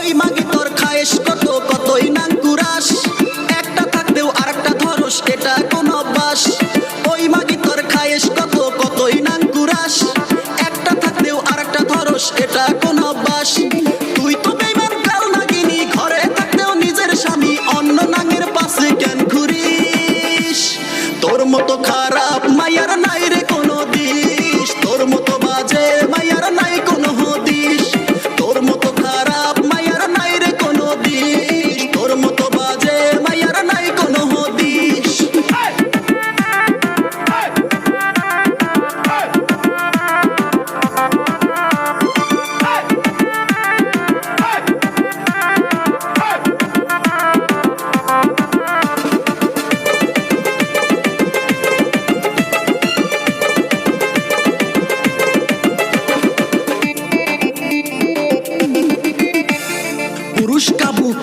কতই মাগি তোর খায়েস কত, কতই নাঙ্কুরাস একটা থাকতেও আরেকটা ধরস, এটা কোন অভ্যাস ওই মাগি তোর খায়েস কত, কতই নাঙ্কুরাস একটা থাকতেও আর ধরস, এটা কোন অভ্যাস তুই তো বেমান কাল নাগিনি, ঘরে থাকতেও নিজের স্বামী, অন্য নাঙের পাশে কেন ঘুরিস? তোর মতো খারাপ মাই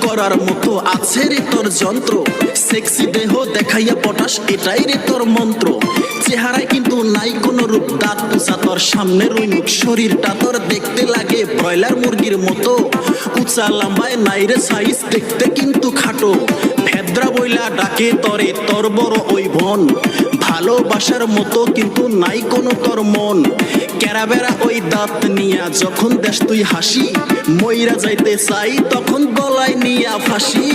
করার মতো আছে রে তোর যন্ত্র। সেক্সি দেহ দেখাইয়া পটাস এটাই রে তোর মন্ত্র। চেহারায় কিন্তু নাই কোনো রূপ, দাঁত পুষা তোর সামনের ওই মুখ শরীরটা তোর দেখতে লাগে ব্রয়লার মুরগির মতো। উঁচা লম্বায় নাই রে সাইজ দেখতে কিন্তু খাটো। ভেদ্রা বইলা ডাকে তরে, তোর বড় ওই বোন। ভালোবাসার মতো কিন্তু নাই কোনো তোর মন। ক্যারাবেরা ওই দাঁত নিয়া যখন দেশ তুই হাসি ময়রা যাইতে চাই তখন গলায় নিয়া ফাঁসি।